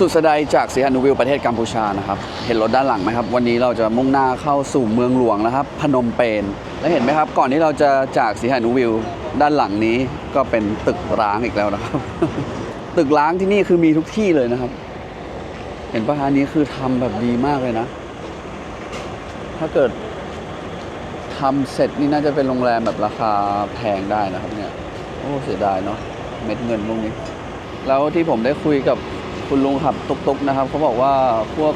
สุดสดายจากสีฮันูวิวประเทศกัมพูชานะครับ เห็นรถด้านหลังไหมครับ วันนี้เราจะมุ่งหน้าเข้าสู่เมืองหลวงนะครับ พนมเปญ และเห็นไหมครับ ก่อนที่เราจะจากสีฮันูวิวด้านหลังนี้ก็เป็นตึกร้างอีกแล้วนะครับ ตึกร้างที่นี่คือมีทุกที่เลยนะครับ เห็นปะฮะนี้คือทำแบบดีมากเลยนะ ถ้าเกิดทำเสร็จนี่น่าจะเป็นโรงแรมแบบราคาแพงได้นะครับเนี่ย โอ้เสียดายเนาะ เม็ดเงินพวกนี้ แล้วที่ผมได้คุยกับ คุณลุงขับตุกๆนะครับเขาบอกว่าพวก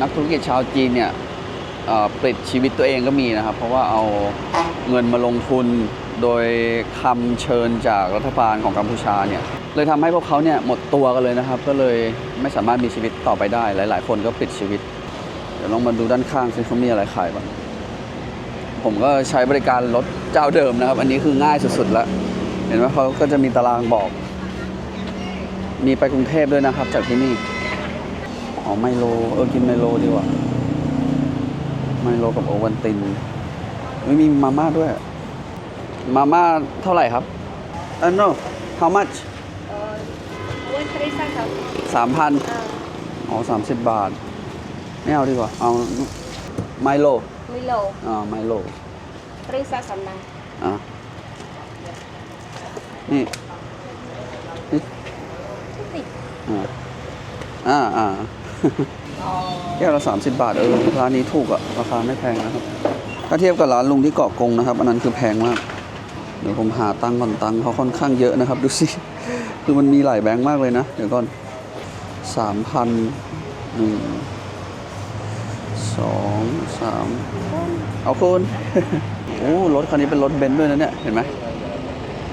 นักธุรกิจชาวจีนเนี่ยเปลิดชีวิตตัวเองก็มีนะครับ เพราะว่าเอาเงินมาลงทุนโดยคำเชิญจากรัฐบาลของกัมพูชาเนี่ยเลยทำให้พวกเขาเนี่ยหมดตัวกันเลยนะครับ ก็เลยไม่สามารถมีชีวิตต่อไปได้ หลาย ๆ คนก็ปิดชีวิต เดี๋ยวลองมาดูด้านข้างซิเขามีอะไรขายบ้างผมก็ใช้บริการรถเจ้าเดิมนะครับ อันนี้คือง่ายสุดๆแล้ว เห็นไหมเขาก็จะมีตารางบอก มีไปกรุงเทพด้วยนะครับ จากที่นี่อ๋อไมโลเออกินไมโลดีกว่าไมโลกับโอวันตินไม่มีมาม่าด้วย มาม่าเท่าไหร่ครับเออ no how much Uh, one three five thousand. สามพัน Uh, อ๋อสามสิบบาท ไม่เอาดีกว่า เอาไมโล Milo อ่าไมโล three thousand nine. อะนี่นี่ อ่า อ่าอ่าแก้วละ30บบาทเออร้านนี้ถูกอะราคาไม่แพงนะครับ ถ้าเทียบกับร้านลุงที่เกาะกงนะครับ อันนั้นคือแพงมาก เดี๋ยวผมหาตังก่อนตังเขาค่อนข้างเยอะนะครับ ดูสิ คือมันมีหลายแบงค์มากเลยนะ เดี๋ยวก่อนสามพันหนึ่งสองสามเอาคุณโอ้รถคันนี้เป็นรถเบนซ์ด้วยนะเนี่ยเห็นไหม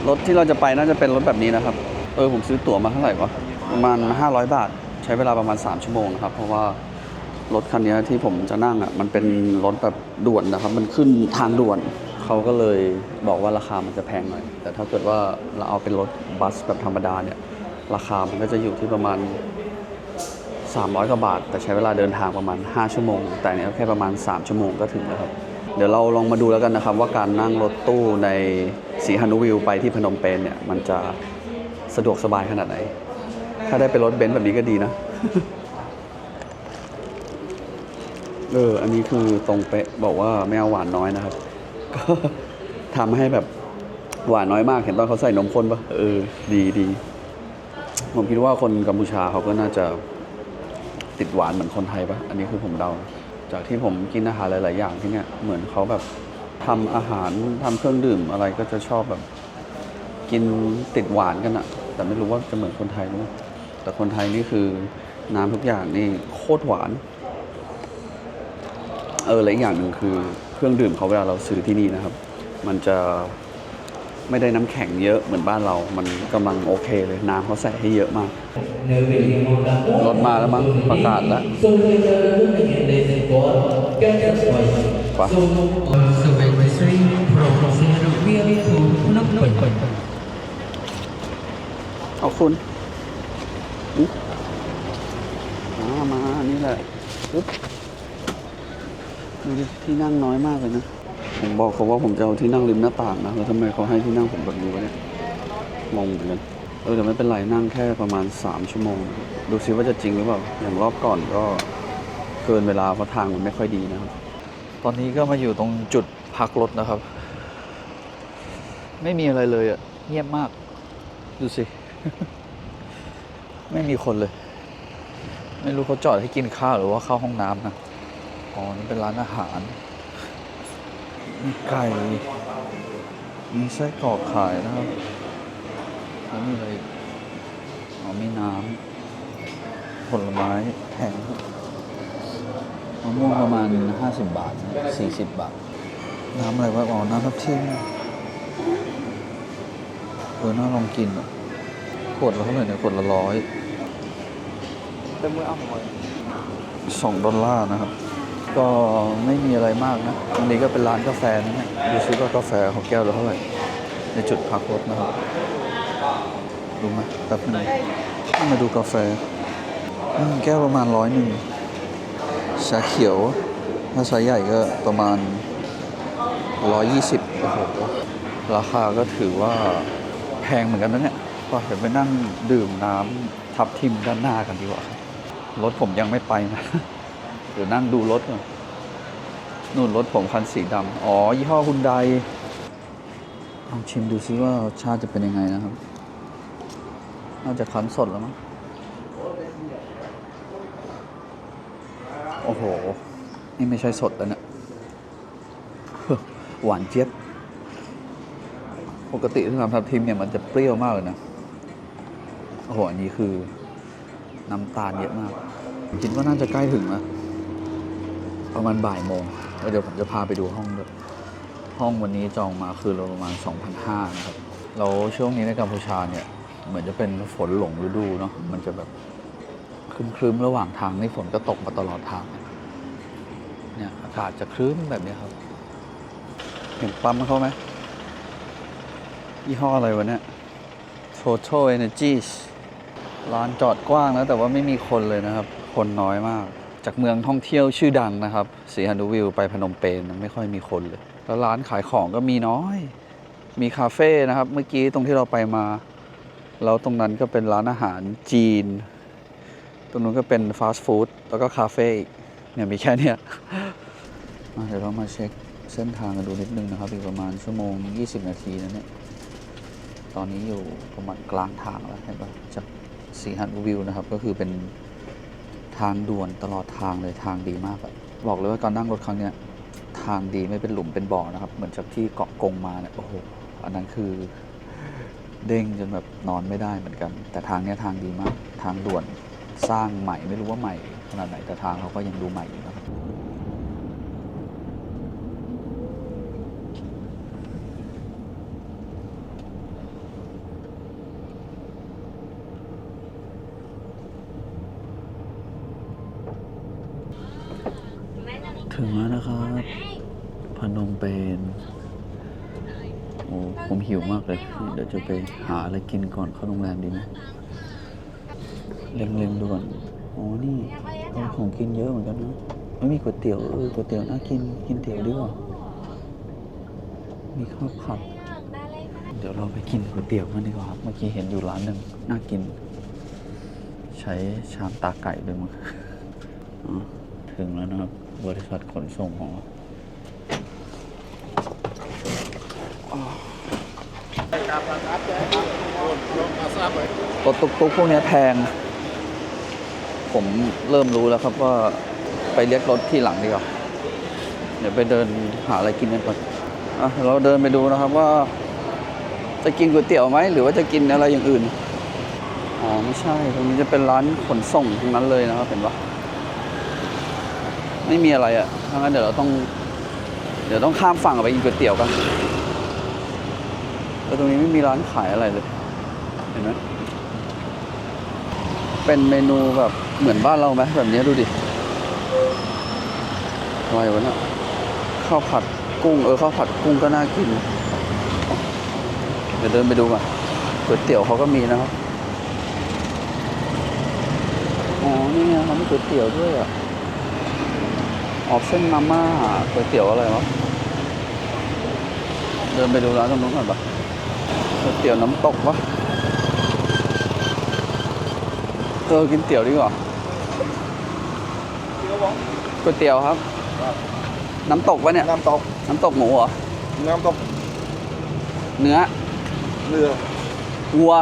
รถที่เราจะไปน่าจะเป็นรถแบบนี้นะครับ เออผมซื้อตั๋วมาเท่าไหร่วะประมาณ 500 บาท ช้เวลาประมาณ 3 ชั่วโมงนะครับ เพราะว่ารถคันนี้ที่ผมจะนั่งอะมันเป็นรถแบบด่วนนะครับ มันขึ้นทางด่วนเขาก็เลยบอกว่าราคามันจะแพงหน่อย แต่ถ้าเกิดว่าเราเอาเป็นรถบัสแบบธรรมดาเนี่ยราคามันก็จะอยู่ที่ประมาณ 300กว่าบาท แต่ใช้เวลาเดินทางประมาณ 5 ชั่วโมง แต่นเนี้ยแค่ประมาณ 3 ชั่วโมงก็ถึงแล้วครับเดี๋ยวเราลองมาดูแล้วกันนะครับ ว่าการนั่งรถตู้ในสีฮันุวิวไปที่พนมเปญเนี่ยมันจะสะดวกสบายขนาดไหน ถ้าได้เป็นรถเบนซ์แบบนี้ก็ดีนะ เออ อันนี้คือตรงเป๊ะบอกว่าไม่เอาหวานน้อยนะครับ ก็ทำให้แบบหวานน้อยมากเห็นตอนเขาใส่นมข้นปะเออ ดีดีผมคิดว่าคนกัมพูชาเขาก็น่าจะติดหวานเหมือนคนไทยปะอันนี้คือผมเดา จากที่ผมกินอาหารหลาย ๆ อย่างที่เนี่ย เหมือนเขาแบบทำอาหารทำเครื่องดื่มอะไรก็จะชอบแบบ กินติดหวานกันอะแต่ไม่รู้ว่าจะเหมือนคนไทยหรือเปล่า แต่คนไทยนี่คือน้ำทุกอย่างนี่โคตรหวาน เออและอีกอย่างหนึ่งคือเครื่องดื่มเขาเวลาเราซื้อที่นี่นะครับ มันจะไม่ได้น้ำแข็งเยอะเหมือนบ้านเรา มันกำลังโอเคเลย น้ำเขาใส่ให้เยอะมาก รถมาแล้วมั้งประกาศแล้วป Sebagai Sri Provinsi Rupiah itu Punak Punak เอาคุณ มามาอันนี่แหละปึ๊บดูดิที่นั่งน้อยมากเลยนะ ผมบอกเขาว่าผมจะเอาที่นั่งริมหน้าต่างนะแล้วทำไมเขาให้ที่นั่งผมแบบนี้วะเนี่ยงงเหมือนกันเออแต่ไม่เป็นไรนั่งแค่ประมาณ 3 ชั่วโมงนะครับดูซิว่าจะจริงหรือเปล่า อย่างรอบก่อนก็เกินเวลาเพราะทางมันไม่ค่อยดีนะครับตอนนี้ก็มาอยู่ตรงจุดพักรถนะครับ ไม่มีอะไรเลยอะเงียบมาก ดูสิ ไม่มีคนเลย ไม่รู้เขาจอดให้กินข้าวหรือว่าเข้าห้องน้ำนะ อ๋อ นี่เป็นร้านอาหาร มีไก่ มีไส้กรอกขายนะครับ แล้วมีอะไร อ๋อ มีน้ำ ผลไม้แพงมะม่วงประมาณ 50 บาท 40 บาท น้ำอะไรวะอ๋อ น้ำทับทิมเออน่าลองกินอะขวดละเท่าไหร่เนี่ยขวดละร้อย สองดอลลาร์นะครับ ก็ไม่มีอะไรมากนะตรงนี้ก็เป็นร้านกาแฟนะดูซิว่ากาแฟเขาแก้วละเท่าไหร่ในจุดพักรถนะครับดูไหมแป๊บนึงมาดูกาแฟแก้วประมาณร้อยหนึ่งชาเขียว ถ้าไซส์ใหญ่ก็ประมาณร้อยยี่สิบโอ้โหราคาก็ถือว่าแพงเหมือนกันนะเนี่ย ก็เดี๋ยวไปนั่งดื่มน้ำทับทิมด้านหน้ากันดีกว่าครับ รถผมยังไม่ไปนะเดี๋ยวนั่งดูรถก่อนนู่นรถผมคันสีดำอ๋อ ยี่ห้อฮุนไดลองชิมดูซิว่ารสชาติจะเป็นยังไงนะครับ น่าจะคั้นสดแล้วมั้ง โอ้โห นี่ไม่ใช่สดแล้วเนี่ยหวานเจี๊ยบ ปกติที่ทำทับทิมเนี่ยมันจะเปรี้ยวมากเลยนะ โอ้โห อันนี้คือ น้ำตาลเยอะมาก คิดว่าน่าจะใกล้ถึงแล้วประมาณบ่ายโมงแล้วเดี๋ยวผมจะพาไปดูห้องด้วยห้องวันนี้จองมาคือเราประมาณ 2,500นะครับแล้วช่วงนี้ในกัมพูชาเนี่ย เหมือนจะเป็นฝนหลงฤดูเนาะมันจะแบบครึ้มๆระหว่างทางนี่ฝนก็ตกมาตลอดทาง เนี่ยอากาศจะครึ้มแบบนี้ครับ เห็นปั๊มเขาไหมยี่ห้ออะไรวะเนี่ย Total Energies ร้านจอดกว้างนะแต่ว่าไม่มีคนเลยนะครับ คนน้อยมาก จากเมืองท่องเที่ยวชื่อดังนะครับสีฮันดูวิวไปพนมเปญไม่ค่อยมีคนเลย แล้วร้านขายของก็มีน้อย มีคาเฟ่นะครับ เมื่อกี้ตรงที่เราไปมา แล้วตรงนั้นก็เป็นร้านอาหารจีน ตรงนู้นก็เป็นฟาสต์ฟู้ดแล้วก็คาเฟ่อีกเนี่ยมีแค่เนี้ยเดี๋ยวเรามาเช็คเส้นทางกันดูนิดนึงนะครับ อีกประมาณชั่วโมง 20 นาทีนะเนี่ย ตอนนี้อยู่ประมาณกลางทางแล้วเห็นปะจากสีฮันวิวนะครับ ก็คือเป็น ทางด่วนตลอดทางเลยทางดีมากอะบอกเลยว่าการนั่งรถครั้งเนี้ยทางดีไม่เป็นหลุมเป็นบ่อนะครับ เหมือนจากที่เกาะกงมาเนี่ยโอ้โหอันนั้นคือเด้งจนแบบนอนไม่ได้เหมือนกัน แต่ทางเนี้ยทางดีมาก ทางด่วนสร้างใหม่ไม่รู้ว่าใหม่ขนาดไหนแต่ทางเขาก็ยังดูใหม่อยู่นะครับ ถึงแล้วนะครับ พนมเปญโอ้ผมหิวมากเลย เดี๋ยวจะไปหาอะไรกินก่อนเข้าโรงแรมดีไหมเล็งๆดูก่อนอ๋อนี่ของกินเยอะเหมือนกันนะไม่มีก๋วยเตี๋ยวเออก๋วยเตี๋ยวน่ากินกินเตี๋ยวดีกว่ามีข้าวผัดเดี๋ยวเราไปกินก๋วยเตี๋ยวกันดีกว่าครับ เมื่อกี้เห็นอยู่ร้านหนึ่งน่ากิน ใช้ชามตาไก่ด้วยมั้งถึงแล้วนะครับ บริษัทขนส่งของเรารถตุ๊กๆพวกนี้แพง ผมเริ่มรู้แล้วครับว่าไปเรียกรถที่หลังดีกว่า เดี๋ยวไปเดินหาอะไรกินกันก่อนอะเราเดินไปดูนะครับว่า จะกินก๋วยเตี๋ยวไหมหรือว่าจะกินอะไรอย่างอื่น อ๋อ ไม่ใช่ ตรงนี้จะเป็นร้านขนส่งทั้งนั้นเลยนะครับเห็นปะ ไม่มีอะไรอะ่ะถ้างั้นเดี๋ยวเราต้อง เดี๋ยวต้องข้ามฝั่งไปกินก๋วยเตี๋ยวกันแต่ตรงนี้ไม่มีร้านขายอะไรเลย เห็นไหมเป็นเมนูแบบเหมือนบ้านเราไหมแบบนี้ดูดิอะไรวะเนี่ยข้าวผัดกุ้งเออข้าวผัดกุ้งก็น่ากิน เดี๋ยวเดินไปดูก่อนก๋วยเตี๋ยวเขาก็มีนะครับ อ๋อ นี่ไงเขามีก๋วยเตี๋ยวด้วยอะ ออกเส้นมาม่าก๋วยเตี๋ยวอะไรวะ เดินไปดูร้านตรงนู้นก่อนปะก๋วยเตี๋ยวน้ำตกวะเออกินเตี๋ยวดีกว่าก๋วยเตี๋ยวครับ น้ำตกปะเนี่ย น้ำตก น้ำตกหมูเหรอ น้ำตก เนื้อเรือวัว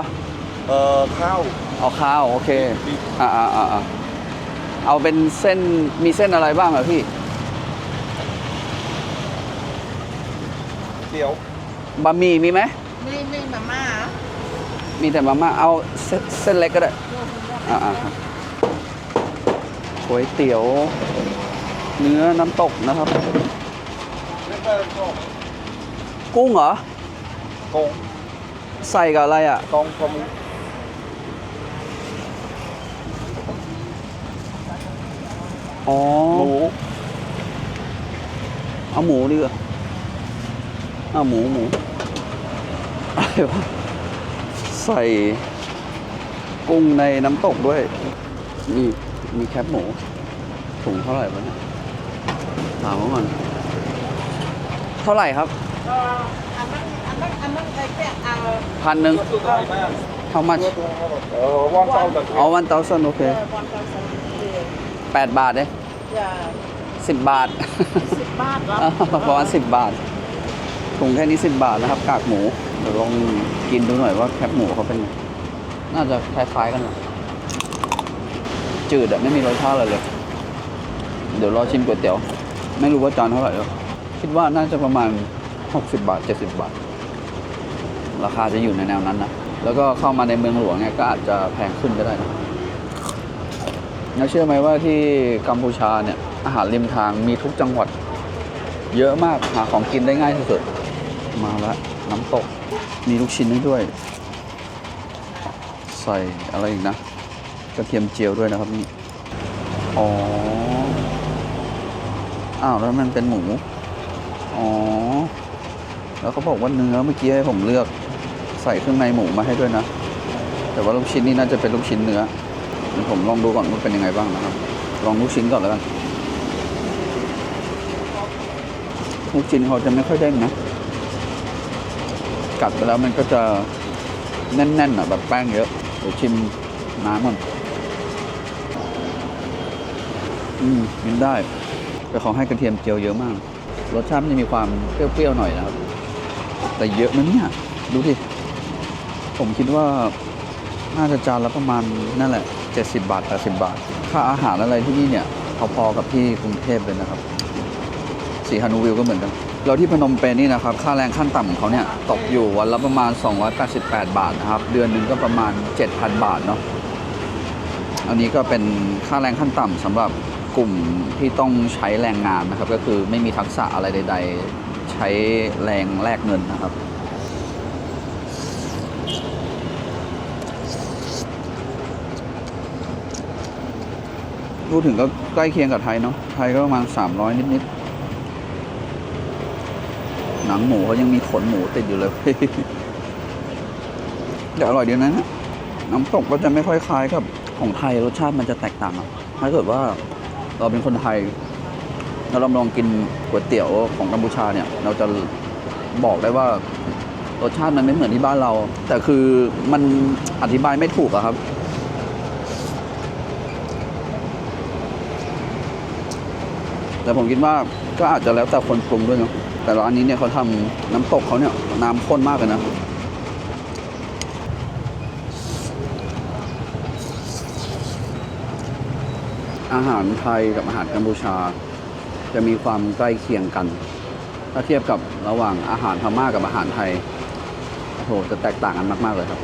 เอ่อข้าว เอาข้าว โอเคบีบอ่าอ่าอ่าอ่าเอาเป็นเส้น มีเส้นอะไรบ้างเหรอพี่ เตี๋ยวบะหมี่มีไหมนี่นี่มาม่ามีแต่มาม่าเอาเส้นเส้นเล็กก็ได้อ่าอ่าครับก๋วยเตี๋ยว เนื้อน้ำตกนะครับ แล้วก็ก็กุ้งเหรอ กงใส่กับอะไรอะ กงกงอ๋อ หมูเอาหมูดีกว่าเอาหมูหมูอะไรวะใส่กุ้งในน้ำตกด้วย นี่มีแคบหมูถุงเท่าไหร่วะเนี่ยถามเขาก่อนเท่าไหร่ครับเอออันนั้นอันนั้นอันนั้นไอ้แค่เอาพันหนึ่งตัวตัวใหญ่มาก how much เออว่างเต้าแต่อ๋อ one thousand โอเคเออบอลกันสักที8บาทเองอย่า10บาทสิบบาทเหรอประมาณ10บาท ถุงแค่นี้10 บาทนะครับ กากหมู เดี๋ยวลองกินดูหน่อยว่าแคบหมูเขาเป็น น่าจะคล้ายๆกันนะจืดอะไม่มีรสชาติอะไรเลย เดี๋ยวรอชิมก๋วยเตี๋ยว ไม่รู้ว่าจานเท่าไหร่หรอกคิดว่าน่าจะประมาณ 60 บาท 70 บาท ราคาจะอยู่ในแนวนั้นนะ แล้วก็เข้ามาในเมืองหลวงเนี่ยก็อาจจะแพงขึ้นก็ได้นะแล้วเชื่อไหมว่าที่กัมพูชาเนี่ยอาหารริมทางมีทุกจังหวัด เยอะมากหาของกินได้ง่ายที่สุด มาละน้ำตก มีลูกชิ้นให้ด้วย ใส่อะไรอีกนะ กระเทียมเจียวด้วยนะครับนี่ อ๋อ อ้าวแล้วมันเป็นหมู อ๋อ แล้วเขาบอกว่าเนื้อเมื่อกี้ให้ผมเลือกใส่เครื่องในหมูมาให้ด้วยนะ แต่ว่าลูกชิ้นนี่น่าจะเป็นลูกชิ้นเนื้อเดี๋ยวผมลองดูก่อนว่าเป็นยังไงบ้างนะครับ ลองลูกชิ้นก่อนแล้วกันลูกชิ้นเขาจะไม่ค่อยเด้งนะ กัดไปแล้วมันก็จะแน่นๆอะแบบแป้งเยอะเดี๋ยวชิมน้ำก่อนอืมกินได้ แต่เขาให้กระเทียมเจียวเยอะมาก รสชาติมันจะมีความเปรี้ยวๆหน่อยนะครับ แต่เยอะนเนี่ย ดูดิ ผมคิดว่าน่าจะจานละประมาณนั่นแหละ 70 บาท 80 บาท ค่าอาหารอะไรที่นี่เนี่ยพอๆกับที่กรุงเทพเลยนะครับ สีฮานูวิวก็เหมือนกัน แล้วที่พนมเปญนี่นะครับ ค่าแรงขั้นต่ำของเขาเนี่ย ตกอยู่วันละประมาณ 288 บาทนะครับ เดือนหนึ่งก็ประมาณ 7,000 บาทเนาะ อันนี้ก็เป็นค่าแรงขั้นต่ำสำหรับกลุ่มที่ต้องใช้แรงงานนะครับ ก็คือไม่มีทักษะอะไรใด ๆ ใช้แรงแลกเงินนะครับพูดถึงก็ใกล้เคียงกับไทยเนาะ ไทยก็ประมาณ 300 นิดๆ หนังหมูเขายังมีขนหมูติดอยู่เลยแต่อร่อยดีนะนะน้ำตกก็จะไม่ค่อยคล้ายกับของไทยรสชาติมันจะแตกต่างอะถ้าเกิดว่าเราเป็นคนไทยแล้วเราลองกินก๋วยเตี๋ยวของกัมพูชาเนี่ย เราจะบอกได้ว่ารสชาติมันไม่เหมือนที่บ้านเรา แต่คือมันอธิบายไม่ถูกอะครับ แต่ผมคิดว่าก็อาจจะแล้วแต่คนปรุงด้วยเนาะ แต่ร้านนี้เนี่ยเขาทำน้ำตกเขาเนี่ยน้ำข้นมากเลยนะอาหารไทยกับอาหารกัมพูชา จะมีความใกล้เคียงกัน ถ้าเทียบกับระหว่างอาหารพม่ากับอาหารไทยโอ้โหจะแตกต่างกันมาก ๆ เลยครับ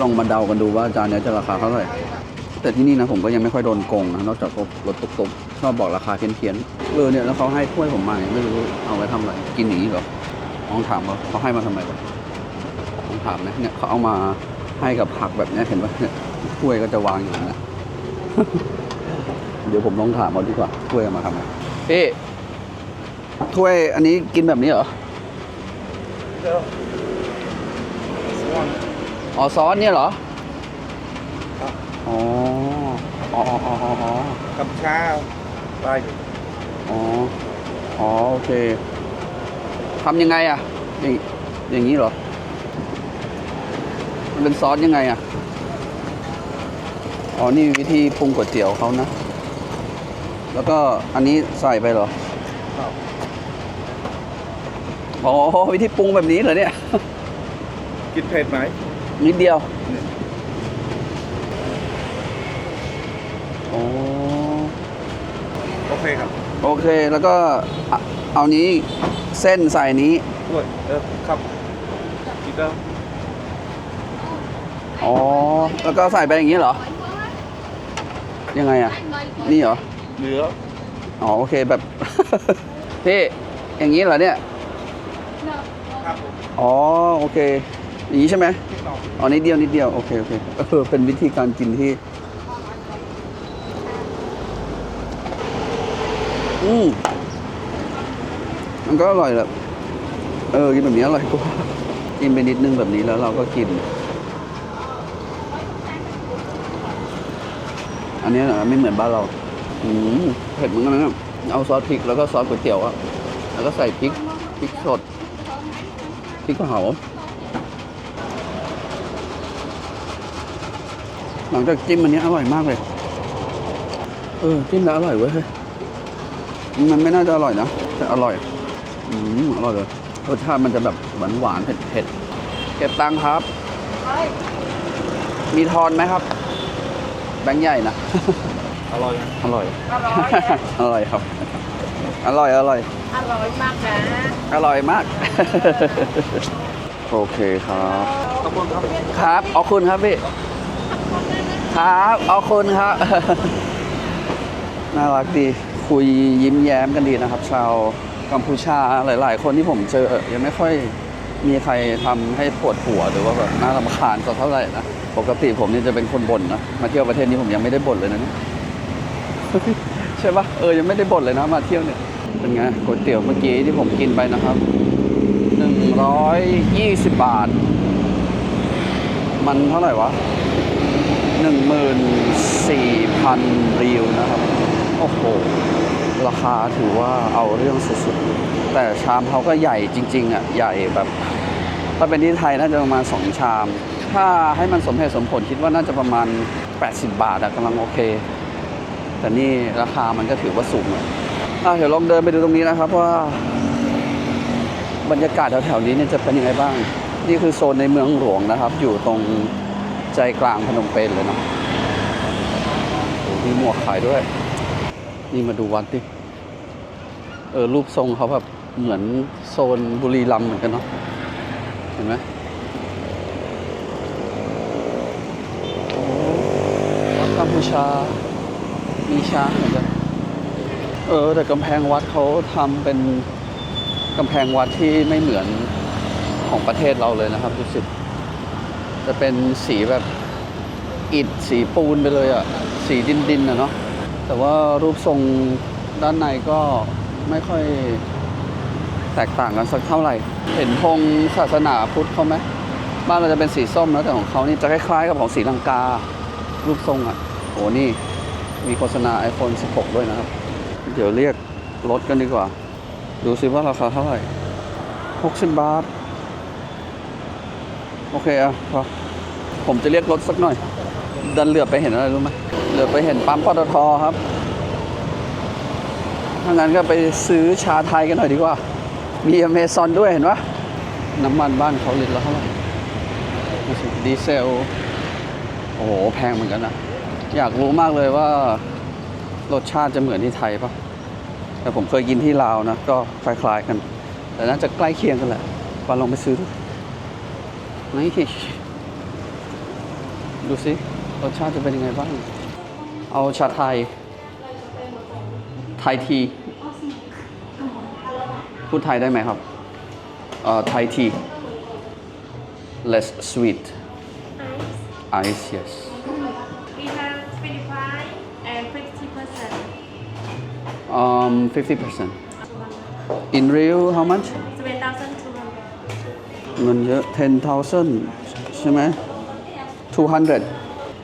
ลองมาเดากันดูว่าจานนี้จะราคาเท่าไหร่ แต่ที่นี่นะผมก็ยังไม่ค่อยโดนโกงนะนอกจากพวกรถตุกๆชอบบอกราคาเพี้ยนๆเออเนี่ยแล้วเขาให้ถ้วยผมมาเนี่ยไม่รู้เอาไว้ทำอะไรกินอย่างนี้เหรอลองถามเขาเขาให้มาทำไมวะลองถามนะเนี่ยเขาเอามาให้กับผักแบบเนี้ยเห็นว่าเนี่ยถ้วยก็จะวางอย่างนั้นนะ เดี๋ยวผมลองถามเขาดีกว่าถ้วยเอามาทำไมพี่ถ้วยอันนี้กินแบบนี้เหรอเดี๋ยวสวอนอ๋อซอสเนี่ยเหรอ ครับ อ๋อ อ๋ออ๋ออ๋ออ๋อกับชาไปอ๋ออ๋อโอเคทำยังไงอะ อย่างอย่างนี้เหรอ มันเป็นซอสยังไงอะ อ๋อ นี่วิธีปรุงก๋วยเตี๋ยวเขานะ แล้วก็อันนี้ใส่ไปเหรอครับอ๋อ วิธีปรุงแบบนี้เหรอเนี่ย กินเผ็ดไหมนิดเดียว อ๋อ โอเคครับ โอ เค แล้วก็เอาเอานี้เส้นใส่นี้ ด้วยเออครับกินแล้วอ๋อ แล้วก็ใส่ไปอย่างนี้เหรอ ยังไงอะ นี่เหรอ เหลืออ๋อ โอเคแบบ พี่ อย่างนี้เหรอเนี่ย ครับผมอ๋อ โอเค อย่างนี้ใช่ไหม นิดหน่อย อ๋อนิดเดียวนิดเดียว โอเค โอเคเออเป็นวิธีการกินที่ อืมมันก็อร่อยแหละเออกินแบบนี้อร่อยกว่ากินไปนิดนึงแบบนี้แล้วเราก็กิน อันนี้นะไม่เหมือนบ้านเรา อืมเผ็ดเหมือนกันนะเอาซอสพริกแล้วก็ซอสก๋วยเตี๋ยวอะแล้วก็ใส่พริกพริกสดพริกเผาหลังจากจิ้มอันนี้อร่อยมากเลย เออ จิ้มแล้วอร่อยเว้ย มันไม่น่าจะอร่อยนะแต่อร่อยอืมอร่อยเลยรสชาติมันจะแบบหวานหวานๆเผ็ดเผ็ดๆเก็บตังค์ครับเฮ้ยมีทอนไหมครับ แบงค์ใหญ่นะอร่อยอร่อยอร่อยนะอร่อยครับ อร่อยอร่อยอร่อยมากนะอร่อยมาก โอเคครับขอบคุณครับครับเอาคุณครับพี่ครับเอาคุณครับน่ารักดี คุยยิ้มแย้มกันดีนะครับ ชาวกัมพูชาหลาย ๆ คนที่ผมเจอยังไม่ค่อยมีใครทำให้ปวดหัวหรือว่าแบบน่ารำคาญสักเท่าไหร่นะปกติผมนี่จะเป็นคนบ่นนะมาเที่ยวประเทศนี้ผมยังไม่ได้บ่นเลยนะใช่ปะเออยังไม่ได้บ่นเลยนะมาเที่ยวเนี่ยเป็นไงก๋วยเตี๋ยวเมื่อกี้ที่ผมกินไปนะครับหนึ่งร้อยยี่สิบบาท มันเท่าไหร่วะหนึ่งหมื่นสี่พันรีวนะครับ โอ้โห ราคาถือว่าเอาเรื่องสุดๆ แต่ชามเขาก็ใหญ่จริง ๆอะใหญ่แบบ ถ้าเป็นที่ไทยน่าจะประมาณ 2 ชาม ถ้าให้มันสมเหตุสมผลคิดว่าน่าจะประมาณ 80 บาทอะกำลังโอเค แต่นี่ราคามันก็ถือว่าสูงอะเดี๋ยวลองเดินไปดูตรงนี้นะครับว่า บรรยากาศแถวๆนี้เนี่ยจะเป็นยังไงบ้าง นี่คือโซนในเมืองหลวงนะครับ อยู่ตรงใจกลางพนมเปญเลยเนาะโอ้มีหมวกขายด้วย นี่มาดูวัดดิ เออรูปทรงเขาแบบเหมือนโซนบุรีรัมย์เหมือนกันเนาะ เห็นไหมวัดกัมพูชา มีช้างเหมือนกัน เออ แต่กำแพงวัดเขาทำเป็นกำแพงวัดที่ไม่เหมือนของประเทศเราเลยนะครับรู้สึกจะเป็นสีแบบอิฐสีปูนไปเลยอะสีดินดินอะเนาะ แต่ว่ารูปทรงด้านในก็ไม่ค่อยแตกต่างกันสักเท่าไหร่ เห็นธงศาสนาพุทธเขาไหมบ้านเราจะเป็นสีส้มนะแต่ของเขานี่จะคล้ายๆกับของสีลังกา รูปทรงอะโอ้นี่มีโฆษณา iPhone 16 ด้วยนะครับ เดี๋ยวเรียกรถกันดีกว่า ดูซิว่าราคาเท่าไหร่ 60 บาท โอเคอะผมจะเรียกรถสักหน่อย ดันเหลือบไปเห็นอะไรรู้ไหมเหลือบไปเห็นปั๊มปตทครับถ้างั้นก็ไปซื้อชาไทยกันหน่อยดีกว่า มีอเมซอนด้วยเห็นปะน้ำมันบ้านเขาลิตรละเท่าไหร่ดูสิดีเซล โอ้โห แพงเหมือนกันนะ อยากรู้มากเลยว่ารสชาติจะเหมือนที่ไทยปะแต่ผมเคยกินที่ลาวนะ ก็คล้ายๆกัน แต่น่าจะใกล้เคียงกันแหละปาลองไปซื้อดูนี่ดูสิ รสชาติจะเป็นยังไงบ้าง เอาชาไทย ไทยที พูดไทยได้ไหมครับเอ่อไทยที less sweet ice yes We have 25 and 50%. um 50% in real how much 7,200. เงินเยอะ 10,000 ใช่ไหม200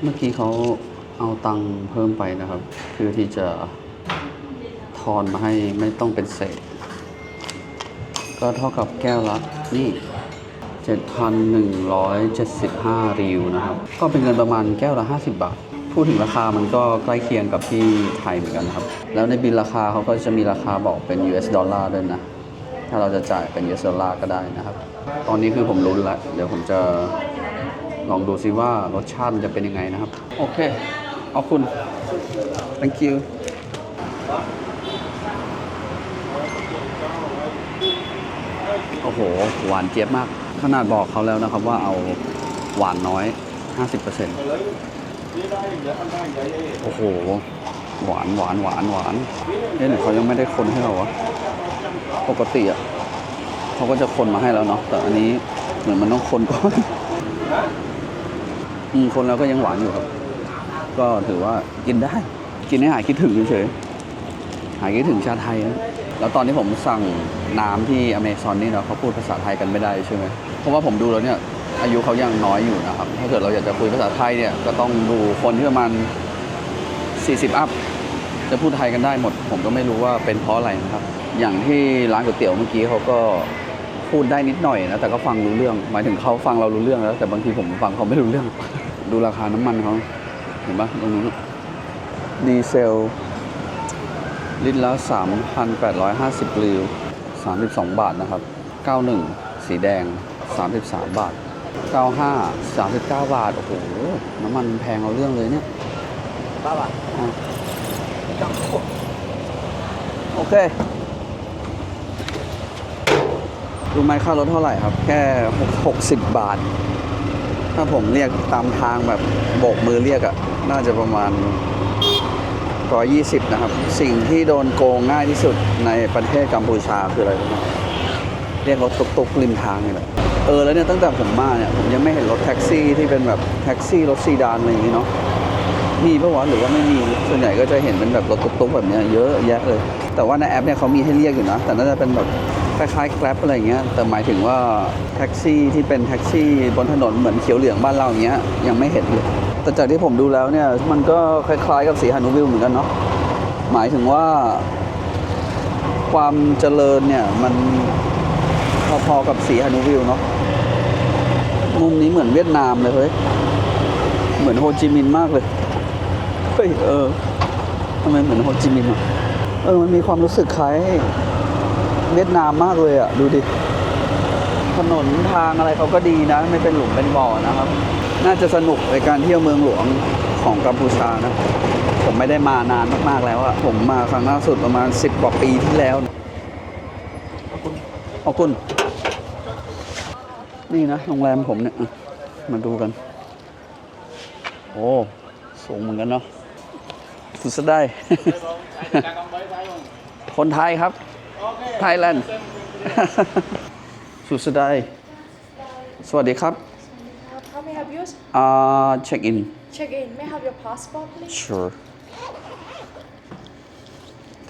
เมื่อกี้เขาเอาตังค์เพิ่มไปนะครับเพื่อที่จะทอนมาให้ไม่ต้องเป็นเศษ ก็เท่ากับแก้วละนี่ 7,175 ริวนะครับ ก็เป็นเงินประมาณแก้วละ 50 บาท พูดถึงราคามันก็ใกล้เคียงกับที่ไทยเหมือนกันนะครับ แล้วในบินราคาเขาก็จะมีราคาบอกเป็น US ดอลลาร์ด้วยนะ ถ้าเราจะจ่ายเป็น US ดอลลาร์ก็ได้นะครับ ตอนนี้คือผมลุ้นล้วเดี๋ยวผมจะ ลองดูซิว่ารสชาติมันจะเป็นยังไงนะครับ โอเคเอาคุณ thank you โอ้โห หวานเจี๊ยบมาก ขนาดบอกเขาแล้วนะครับว่าเอาหวานน้อย 50%โอ้โห หวานหวานหวานหวานเอ๊ะหรือเขายังไม่ได้คนให้เราวะ ปกติอะเขาก็จะคนมาให้แล้วเนาะ แต่อันนี้เหมือนมันต้องคนก่อนอืม คนแล้วก็ยังหวานอยู่ครับ ก็ถือว่ากินได้ กินให้หายคิดถึงเฉยๆหายคิดถึงชาไทยนะแล้วตอนที่ผมสั่งน้ำที่อเมซอนนี่เนาะเขาพูดภาษาไทยกันไม่ได้ใช่ไหมเพราะว่าผมดูแล้วเนี่ยอายุเขายังน้อยอยู่นะครับ ถ้าเกิดเราอยากจะคุยภาษาไทยเนี่ยก็ต้องดูคนที่ประมาณ 40 อัพ จะพูดไทยกันได้หมด ผมก็ไม่รู้ว่าเป็นเพราะอะไรนะครับ อย่างที่ร้านก๋วยเตี๋ยวเมื่อกี้เขาก็ พูดได้นิดหน่อยนะแต่ก็ฟังรู้เรื่อง หมายถึงเขาฟังเรารู้เรื่องแล้ว แต่บางทีผมฟังเขาไม่รู้เรื่อง ดูราคาน้ำมันเขาเห็นปะตรงนู้นดีเซล ลิตรละสามพันแปดร้อยห้าสิบลิวสิบสองบาทนะครับเก้าหนึ่งสีแดงสามสิบสามบาทเก้าห้าสามสิบเก้าบาท โอ้โห น้ำมันแพงเอาเรื่องเลยเนี่ยบ้าป่ะโอเค รู้ไหมค่ารถเท่าไหร่ครับ แค่ 60 บาท ถ้าผมเรียกตามทางแบบโบกมือเรียกอะ่ะน่าจะประมาณ120 นะครับ สิ่งที่โดนโกงง่ายที่สุดในประเทศกัมพูชาคืออะไรรู้ไหมเรียกรถตุกๆริมทางนี่แหละเออแล้วเนี่ยตั้งแต่ผมมาเนี่ยผมยังไม่เห็นรถแท็กซี่ที่เป็นแบบแท็กซี่รถซีดานอะไรอย่างงี้เนาะมีปะวะหรือว่าไม่มีส่วนใหญ่ก็จะเห็นเป็นแบบรถตุ๊กๆแบบเนี้ยเยอะแยะเลย แต่ว่าในแอปเนี่ยเขามีให้เรียกอยู่นะ แต่น่าจะเป็นแบบ คล้ายๆ Grab อะไรเงี้ยแต่หมายถึงว่าแท็กซี่ที่เป็นแท็กซี่บนถนนเหมือนเขียวเหลืองบ้านเราอย่างเงี้ยยังไม่เห็นเลยแต่จากที่ผมดูแล้วเนี่ยมันก็คล้ายๆกับสีฮานุวิลเหมือนกันเนาะหมายถึงว่า ความเจริญเนี่ยมันพอๆกับสีฮานุวิลเนาะมุมนี้เหมือนเวียดนามเลยเฮ้ยเหมือนโฮจิมินห์มากเลยเฮ้ยเออทำไมเหมือนโฮจิมินห์อะเออมันมีความรู้สึกคล้าย เวียดนามมากเลยอะ ดูดิ ถนนทางอะไรเขาก็ดีนะ ไม่เป็นหลุมเป็นบ่อนะครับ น่าจะสนุกในการเที่ยวเมืองหลวงของกัมพูชานะ ผมไม่ได้มานานมากๆแล้วอะผมมาครั้งล่าสุดประมาณ 10 กว่าปีที่แล้วขอบคุณ นี่นะโรงแรมผมเนี่ย มาดูกัน โอ้สูงเหมือนกันเนาะสุดสได้ คนไทยครับ ไทยแลนด์สุดสได้สวัสดีครับ How may I help you? อ่าเช็คอิน Check in. May I have your passport, please? sure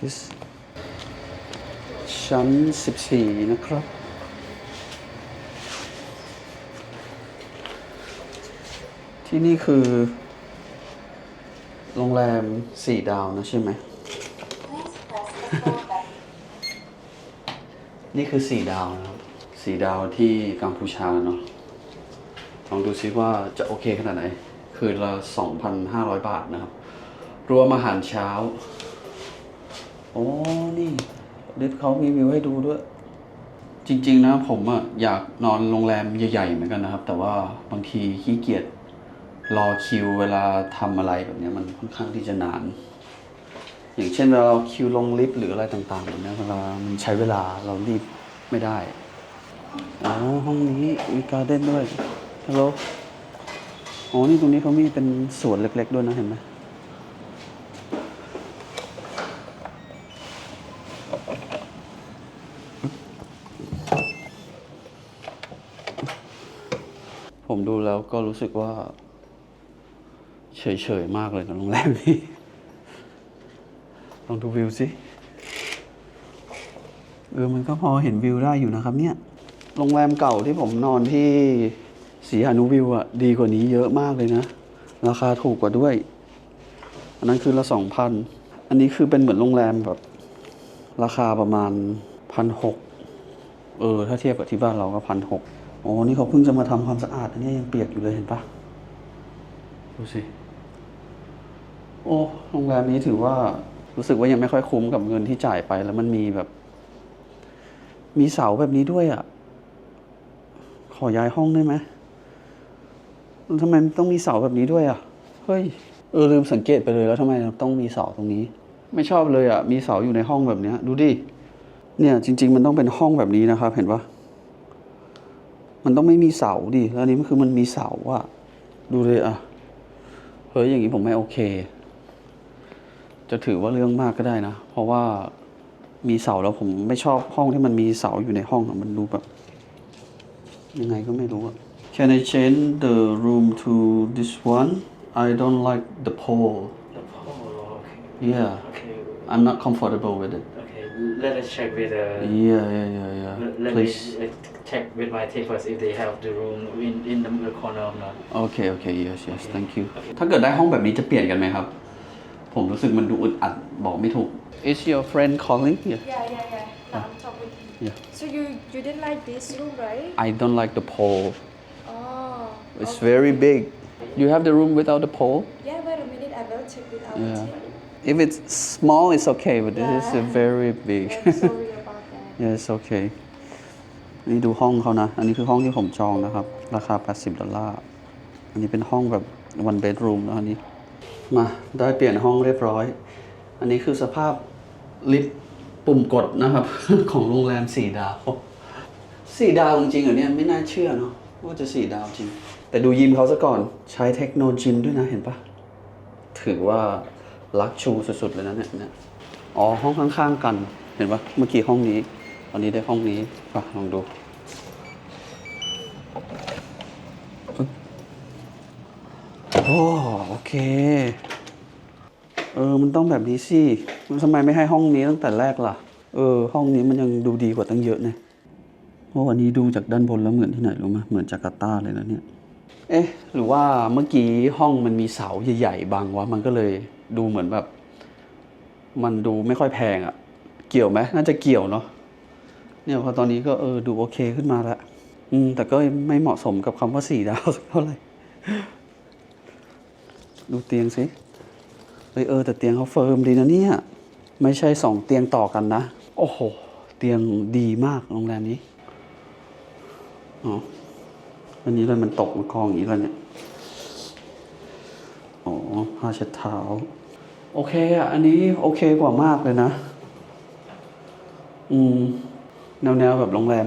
this ชั้น 14 นะครับ ที่นี่คือ โรงแรม 4 ดาวนะใช่ไหม นี่คือ4ดาวนะครับ4ดาวที่กัมพูชาเนาะลองดูซิว่าจะโอเคขนาดไหน คืนละ 2,500 บาทนะครับ รวมอาหารเช้า โอ้นี่ลิฟเขามีวิวให้ดูด้วย จริง ๆ นะผมอะอยากนอนโรงแรมใหญ่ ๆ เหมือนกันนะครับ แต่ว่าบางทีขี้เกียจรอคิวเวลาทำอะไรแบบนี้มันค่อนข้างที่จะนาน อย่างเช่นเวลาเราคิวลงลิฟต์หรืออะไรต่างๆแบบเนี้ยเวลามันใช้เวลาเรารีบไม่ได้อ๋อห้องนี้มีการ์เด้นด้วยฮัลโหลอ๋อนี่ตรงนี้เขามีเป็นสวนเล็ก ๆ ด้วยนะเห็นไหมผมดูแล้วก็รู้สึกว่า เฉยๆมากเลยกับโรงแรมนี้ ลองดูวิวสิ เออ มันก็พอเห็นวิวได้อยู่นะครับเนี่ย โรงแรมเก่าที่ผมนอนที่สีหานุวิวอะดีกว่านี้เยอะมากเลยนะ ราคาถูกกว่าด้วย อันนั้นคือละสองพัน อันนี้คือเป็นเหมือนโรงแรมแบบ ราคาประมาณพันหกเออ ถ้าเทียบกับที่บ้านเราก็พันหกโอ้นี่เขาเพิ่งจะมาทำความสะอาดอันนี้ยังเปียกอยู่เลยเห็นปะดูสิ โอ้ โรงแรมนี้ถือว่า รู้สึกว่ายังไม่ค่อยคุ้มกับเงินที่จ่ายไป แล้วมันมีแบบ มีเสาแบบนี้ด้วยอะ ขอย้ายห้องได้ไหมทำไมต้องมีเสาแบบนี้ด้วยอะ เฮ้ย เออลืมสังเกตไปเลยแล้วทำไมต้องมีเสาตรงนี้ ไม่ชอบเลยอะ มีเสาอยู่ในห้องแบบนี้ดูดิ เนี่ย จริง ๆ มันต้องเป็นห้องแบบนี้นะครับ เห็นปะมันต้องไม่มีเสาดิ แล้วนี้มันคือมันมีเสาอะ ดูเลยอะ เฮ้ยอย่างนี้ผมไม่โอเค จะถือว่าเรื่องมากก็ได้นะ เพราะว่ามีเสาแล้วผมไม่ชอบห้องที่มันมีเสาอยู่ในห้องอะมันดูแบบ ยังไงก็ไม่รู้อะ Can I change the room to this one I don't like the pole The pole, okay. Yeah Okay, I'm not comfortable with it okay. Let us check with the. Yeah yeah yeah yeah Let, let please me uh, check with my team first if they have the room in in the corner or not. โอเคโอเค yes yes thank you ถ้าเกิดได้ห้องแบบนี้จะเปลี่ยนกันไหมครับ ผมรู้สึกมันดูอึดอัดบอกไม่ถูก Is your friend calling here Yeah, yeah, yeah. I'm talking with him. Yeah. So you you didn't like this room, right? I don't like the pole Oh. It's okay. very big You have the room without the pole Yeah, wait a minute. check with our Yeah. team. If it's small, it's okay, but this is a very big. I'm sorry about that. yeah, it's okay. นี่ดูห้องเขานะ อันนี้คือห้องที่ผมจองนะครับ ราคา 80 ดอลลาร์ อันนี้เป็นห้องแบบ one bedroom แล้วอันนี้ มาได้เปลี่ยนห้องเรียบร้อย อันนี้คือสภาพลิฟต์ปุ่มกดนะครับ ของโรงแรมสี่ดาวสี่ดาวจริงๆเหรอเนี่ยไม่น่าเชื่อเนาะว่าจะสี่ดาวจริง แต่ดูยิมเขาซะก่อนใช้เทคโนโลยีด้วยนะเห็นปะถือว่าลักชูสุดๆเลยนะเนี่ยเนี่ยอ๋อห้องข้างๆกัน เห็นปะเมื่อกี้ห้องนี้ตอนนี้ได้ห้องนี้ปะลองดู โอ้โอเค เออ มันต้องแบบนี้สิมันทำไมไม่ให้ห้องนี้ตั้งแต่แรกล่ะ เออ ห้องนี้มันยังดูดีกว่าตั้งเยอะเนี่ยโอ้วันนี้ดูจากด้านบนแล้วเหมือนที่ไหนรู้ไหมเหมือนจาการ์ตาเลยนะเนี่ย เอ๊ะ หรือว่าเมื่อกี้ห้องมันมีเสาใหญ่ๆบังวะ มันก็เลยดูเหมือนแบบ มันดูไม่ค่อยแพงอะ่ะ เกี่ยวไหมน่าจะเกี่ยวเนาะ เนี่ยพอตอนนี้ก็เออดูโอเคขึ้นมาล้วอืม แต่ก็ไม่เหมาะสมกับคำว่าสี่ดาวเท่าไหร่ ดูเตียงสิเฮ้ยเออแต่เตียงเขาเฟิร์มดีนะเนี่ย ไม่ใช่สองเตียงต่อกันนะ โอ้โห เตียงดีมากโรงแรมนี้อ๋ออันนี้เลยมันตกมากองอย่างนี้แล้วเนี่ยอ๋อผ้าเช็ดเท้า โอเคอะ อันนี้โอเคกว่ามากเลยนะ อืม แนวแนวๆแบบโรงแรม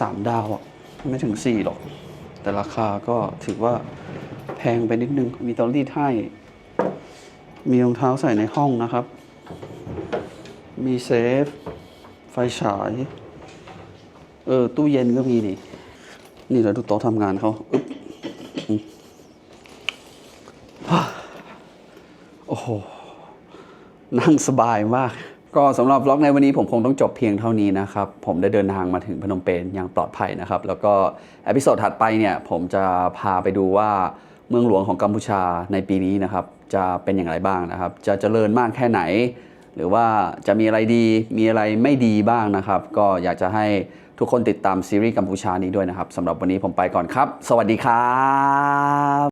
สามดาวอะ ไม่ถึงสี่หรอก แต่ราคาก็ถือว่าแพ งไปนิดนึง มีเตารีดให้ มีรองเท้าใส่ในห้องนะครับ มีเซฟ ไฟฉาย เออ ตู้เย็นก็มีนี่ นี่เราดูโต๊ะทำงานเขาอึ๊บโอ้โห นั่งสบายมาก ก็สำหรับล็อกในวันนี้ผมคงต้องจบเพียงเท่านี้นะครับ ผมได้เดินทางมาถึงพนมเปญอย่างปลอดภัยนะครับ แล้วก็เอพิโซดถัดไปเนี่ย ผมจะพาไปดูว่า เมืองหลวงของกัมพูชาในปีนี้นะครับ จะเป็นอย่างไรบ้างนะครับ จะเจริญมากแค่ไหน หรือว่าจะมีอะไรดีมีอะไรไม่ดีบ้างนะครับ ก็อยากจะให้ทุกคนติดตามซีรีส์กัมพูชานี้ด้วยนะครับสำหรับวันนี้ผมไปก่อนครับ สวัสดีครับ